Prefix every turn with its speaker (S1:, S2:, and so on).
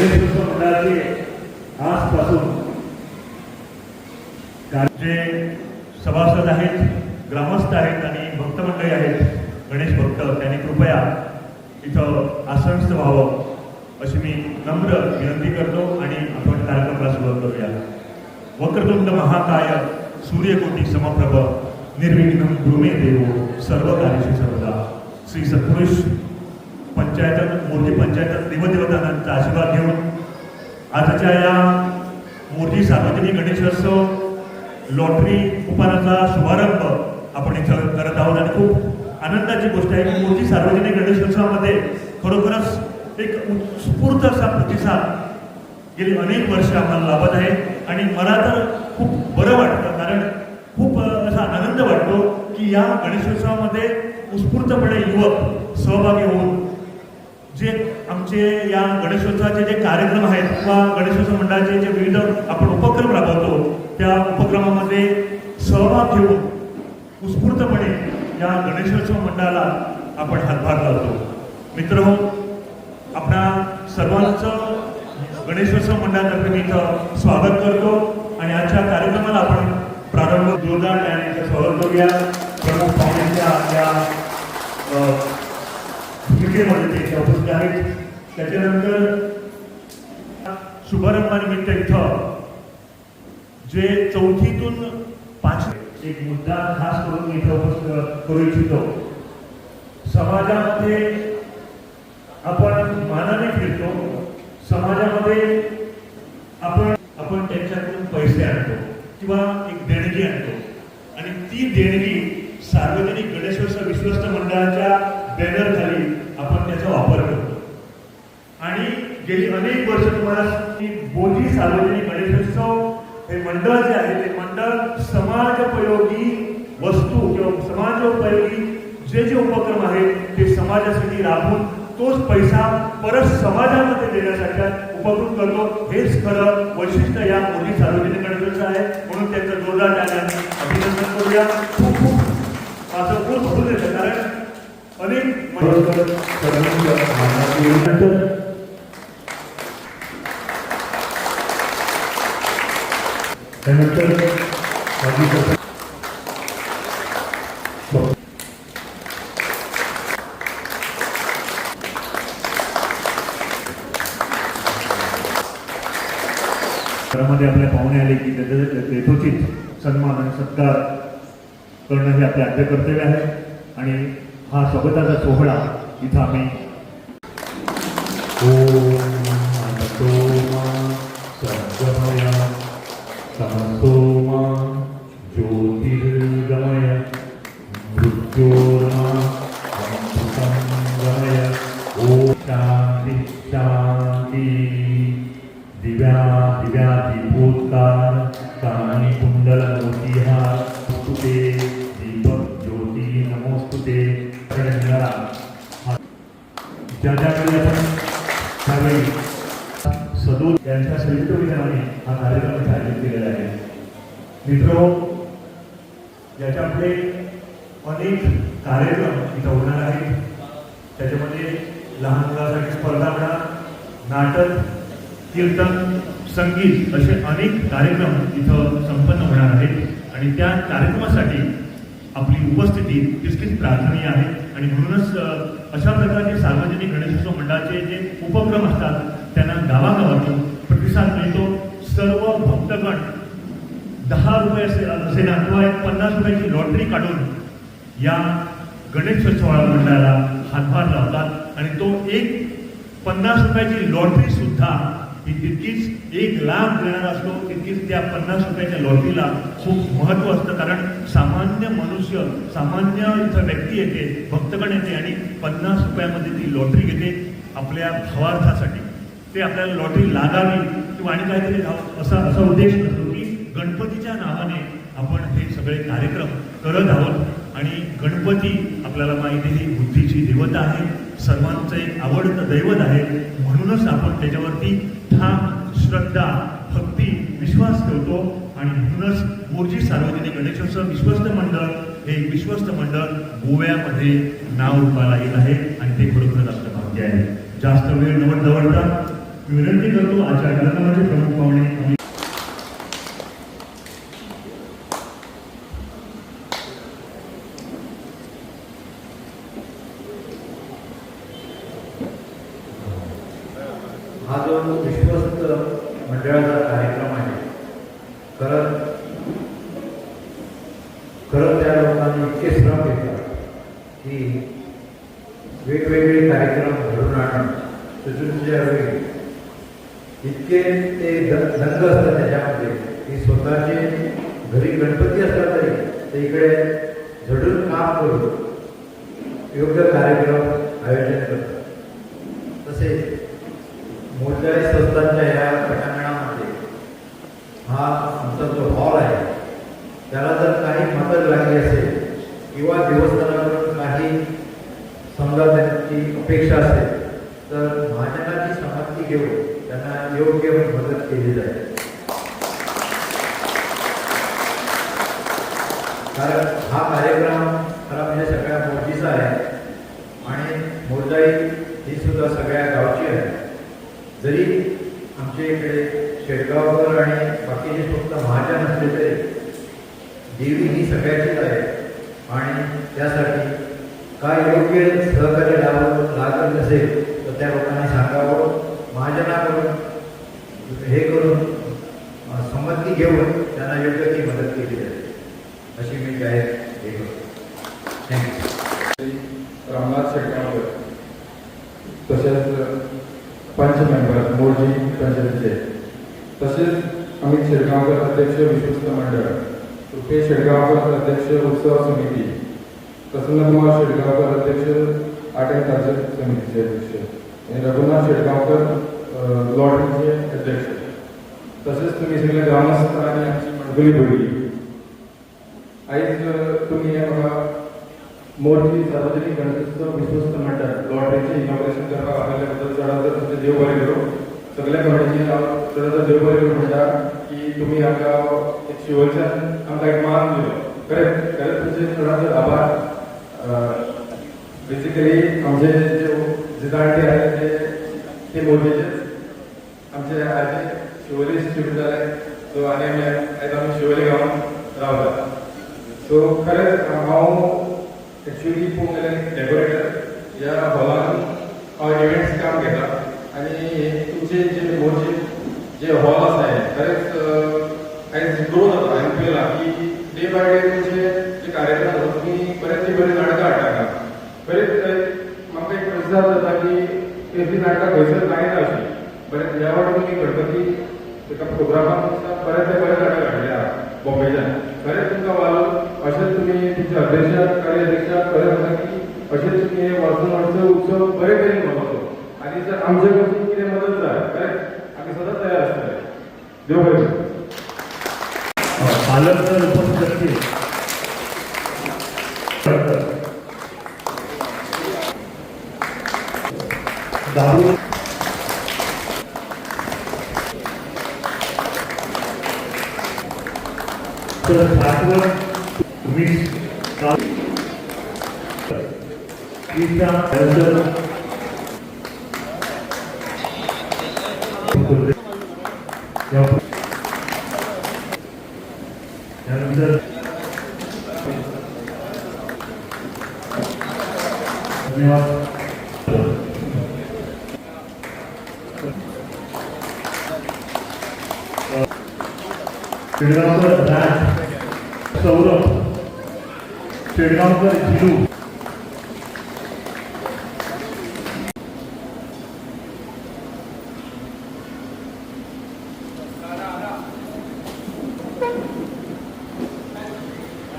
S1: मंडळाचे आजपासून जे सभासद आहेत ग्रामस्थ आहेत आणि भक्त मंडळी आहेत गणेश भक्त त्यांनी कृपया इथं आसनस्थ व्हावं अशी मी नम्र विनंती करतो आणि आपण कार्यक्रमाला सुरुवात करूया. वक्रतुंड महाकाय सूर्यकोटी समप्रभ निर्विघ्न भूमे देव सर्व कार्यशी सर्वदा. श्री सत्पुरुष पंचायत मोठी पंचायत देवदेवतांचा आशीर्वाद घेऊन आजच्या या मोठी सार्वजनिक गणेशोत्सव लॉटरी कुपानाचा शुभारंभ आपण इथं करत आहोत आणि खूप आनंदाची गोष्ट आहे की मोठी सार्वजनिक गणेशोत्सवामध्ये खरोखरच एक उत्स्फूर्त असा प्रतिसाद गेली अनेक वर्ष आम्हाला लाभत आहे. आणि मला तर खूप बरं वाटतं कारण खूप असा आनंद वाटतो की या गणेशोत्सवामध्ये उत्स्फूर्तपणे युवक सहभागी होऊन जे आमचे या गणेशोत्सवाचे जे कार्यक्रम आहेत किंवा गणेशोत्सव मंडळाचे जे विविध आपण उपक्रम राबवतो त्या उपक्रमामध्ये सहभाग घेऊन उत्स्फूर्तपणे या गणेशोत्सव मंडळाला आपण हातभार लावतो. मित्र हो, आपणा सर्वांचं गणेशोत्सव मंडळातर्फे मी इथं स्वागत करतो आणि आजच्या कार्यक्रमाला आपण प्रारंभ जोरदार आणि स्वागत करूया प्रमुख पाहुण्यांच्या आपल्या अ, ते उपस्थित आहेत त्याच्यानंतर शुभारंभानिमित्त इथं जे चौथीतून पाच एक मुद्दा खास करून मी इथं उपस्थित करू इच्छितो समाजामध्ये आपण मानाने फिरतो समाजामध्ये आपण आपण त्यांच्याकडून पैसे आणतो किंवा एक देणगी आणतो आणि ती देणगी सार्वजनिक गणेशोत्सव विश्वस्त मंडळाच्या बॅनर खाली आपण त्याचा वापर करतो आणि गेली अनेक वर्ष तुम्हाला की बोधी सार्वजनिक गणेशोत्सव हे मंडळ जे आहे ते मंडळ समाजोपयोगी वस्तू किंवा समाजोपयोगी जे जे उपक्रम आहेत ते समाजासाठी राबून तोच पैसा परत समाजामध्ये देण्यासाठी उपक्रम करतो. हेच खरं वैशिष्ट्य या मोठी सार्वजनिक गणेशोत्सव आहे. म्हणून त्यांचं जोरदार टाळ्याने अभिनंदन करूया. खूप खूप माझं खूप भरून देतं कारण अनेक त्यानंतर माजी घरामध्ये आपल्या पाहुणे आले की त्याचं यथोचित सन्मान आणि सत्कार करणं हे आपले आद्य कर्तव्य आहे. आणि हा स्वागताचा सोहळा इथं आम्ही
S2: ॐ दिव्या दिव्या दीपोत्कार कुंडल कुण्डलमोतिहार स्तुते दीपक ज्योती नमोस्तुते मिळाला ज्या ज्या वेळी आपण त्यावेळी
S1: सदूर यांच्या संयुक्त विधानाने हा कार्यक्रम इथे आयोजित केलेला आहे. मित्र याच्यामध्ये अनेक कार्यक्रम इथं होणार आहेत. त्याच्यामध्ये लहान मुलांसाठी स्पर्धा म्हणा नाटक कीर्तन संगीत असे अनेक कार्यक्रम इथं संपन्न होणार आहेत. आणि त्या कार्यक्रमासाठी आपली उपस्थिती तितकीच प्रार्थनीय आहे. आणि म्हणूनच अशा प्रकारचे सार्वजनिक गणेशोत्सव मंडळाचे जे उपक्रम असतात त्यांना गावागावातून प्रतिसाद मिळतो. सर्व भक्तगण दहा रुपये असे असे ना किंवा एक पन्नास रुपयाची लॉटरी काढून या गणेशोत्सव मंडळाला हातभार लावतात. आणि तो एक पन्नास रुपयाची लॉटरी सुद्धा ही तितकीच एक लाभ देणार असतो तितकीच त्या पन्नास रुपयाच्या लॉटरीला खूप महत्त्व असतं. कारण सामान्य मनुष्य सामान्य इथं व्यक्ती येते भक्तगण येते आणि पन्नास रुपयामध्ये ती लॉटरी घेते आपल्या भावार्थासाठी ते आपल्याला लॉटरी लागावी किंवा आणि काहीतरी घ्यावं असा असा उद्देश नसतो की गणपतीच्या नावाने आपण हे सगळे कार्यक्रम करत आहोत. आणि गणपती आपल्याला माहिती आहे ही बुद्धीची देवता आहे सर्वांचं एक आवडतं दैवत आहे. म्हणूनच आपण त्याच्यावरती ठाम श्रद्धा भक्ती विश्वास ठेवतो आणि म्हणूनच मोर्जी सार्वजनिक गणेशोत्सव विश्वस्त मंडळ हे विश्वस्त मंडळ गोव्यामध्ये नाव रूपाला येत आहे आणि ते खरोखरच आपलं भाग्य आहे. जास्त वेळ नवड दवडता विनंती करतो आजच्या कार्यक्रमाचे प्रमुख पाहुणे आम्ही
S3: हा जो विश्वस्त मंडळाचा कार्यक्रम आहे. खरं खरं त्या लोकांनी इतके श्रम घेतात की वेगवेगळे कार्यक्रम घडून आणणं सचिनच्या वेळी इतके ते दंग असतात त्याच्यामध्ये. की स्वतःचे घरी गणपती असला तरी ते इकडे झडून काम करून योग्य कार्यक्रम आयोजन करतात तसेच मोलदारी संस्थांच्या या पटांगणामध्ये हा आमचा जो हॉल आहे त्याला जर काही मदत लागली असेल किंवा देवस्थानाकडून काही समजा त्यांची अपेक्षा असेल तर महाजनाची संमती घेऊन त्यांना योग्य मदत केली जाईल कारण हा कार्यक्रम खरा म्हणजे सगळ्या मोठीचा आहे आणि मोरजाई ही सुद्धा सगळ्या गावची आहे जरी आमच्या इकडे शेडगावकर आणि बाकीचे फक्त महाजन असले तरी देवी ही सगळ्याचीच आहे आणि त्यासाठी काय योग्य सहकार्य लाव लागत नसेल तर त्या लोकांनी सांगावं महाजनाकडून हे करून अं, संमती घेऊन त्यांना योग्य ती मदत केली जाते अशी मी जाहीर हे करतो थँक्यू
S4: रामनाथ शेटगावकर तसेच पंच मेंबर मोरजी पंचायतीचे तसेच अमित शिरगावकर अध्यक्ष विश्वस्त मंडळ रुपेश शिरगावकर अध्यक्ष उत्सव समिती प्रसन्नकुमार शिरगावकर अध्यक्ष आठ आणि समितीचे अध्यक्ष आणि रघुनाथ शिरगावकर लॉटरीचे अध्यक्ष. तसेच तुम्ही सगळे ग्रामस्थ आणि आमची मंडळी बोलली. आईज तुम्ही हे मोठी सार्वजनिक गणेशोत्सव विश्वस्त मंडळ लॉटरीचे इनॉग्रेशन करपाक आलेल्याबद्दल चडांतर तुमचे देव बरे करू सगळ्या कमिटीचे चडांतर देव बरे करू म्हणटा की तुम्ही आमकां एक शिवोलच्यान आमकां एक मान दिलो. खरें खरेंच तुमचे चडांतर आभार. बेसिकली आमचे जे जे जाणटे आहेत ते ते मोदीचे आमचे आजी शिवोली शिफ्ट जाले सो आनी आमी आयज आमी शिवोली गांवांत रावतात सो खरेंच हांव ॲक्च्युली पळोवंक गेल्यार डेकोरेटर या हॉलान हांव इव्हेंट्स काम घेता आणि तुमचे जे मोर्चे जे हॉल आसा हे खरेंच आयज ग्रो जाता हांवें पळयलां की डे बाय डे तुमचे जे कार्यक्रम आसा तुमी बरेंचशी बरी नाटकां हाडटा बरेच म्हाका एक विचार जाता की कसली नाटकां खंयसर जायना अशी बरें ह्या वाटेन तुमी गणपती एका प्रोग्रामाक बरेंचशे बरें नाटक हाडले आहा बॉम्बेच्यान खरेंच तुमकां वालो अशेंच तुमी तुमच्या अध्यक्षाक कार्याध्यक्षाक खरें आसा की अशेंच तुमी हे वर्सून वर्स उत्सव बरे तरेन मनोवचो आनी जर आमचे कडसून कितें मदत जाय खरेंच आमी सदांच तयार आसतले देव बरें
S1: पालक जर उपस्थित असतील तर दारू तर सातवर वीस या त्यानंतर धन्यवाद. शेडगावकर राज सौरभ शेडगावकर झिलू